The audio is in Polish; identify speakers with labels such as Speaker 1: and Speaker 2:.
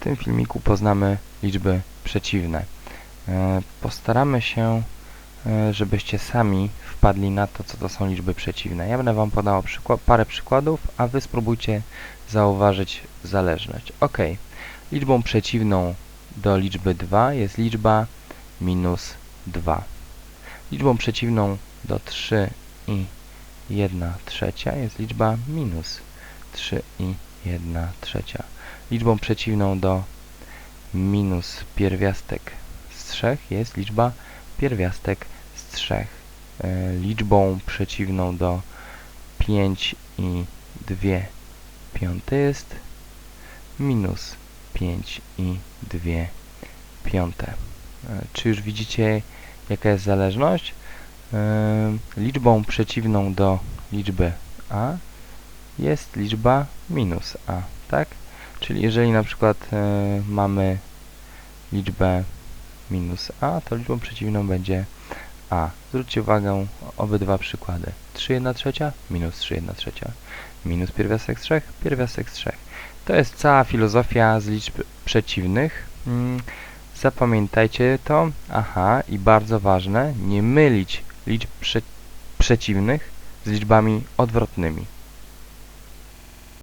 Speaker 1: tym filmiku poznamy liczby przeciwne. E, Postaramy się, e, żebyście sami wpadli na to, co to są liczby przeciwne. Ja będę Wam podał przykład, parę przykładów, a Wy spróbujcie zauważyć zależność. Ok, liczbą przeciwną do liczby 2 jest liczba minus 2. Liczbą przeciwną do 3 i 1 trzecia jest liczba minus 3 i 1 trzecia. Liczbą przeciwną do minus pierwiastek z 3 jest liczba pierwiastek z 3. E, liczbą przeciwną do 5 i 2 piąte jest minus 5 i 2 piąte. E, Czy już widzicie jaka jest zależność? E, Liczbą przeciwną do liczby a jest liczba minus a, tak? Czyli jeżeli na przykład e, mamy liczbę minus a, to liczbą przeciwną będzie a. Zwróćcie uwagę obydwa przykłady. 3 1 trzecia minus 3 1 trzecia minus pierwiastek z 3, pierwiastek z 3. To jest cała filozofia z liczb przeciwnych. Mm, Zapamiętajcie to. Aha, i bardzo ważne, nie mylić liczb prze przeciwnych z liczbami odwrotnymi.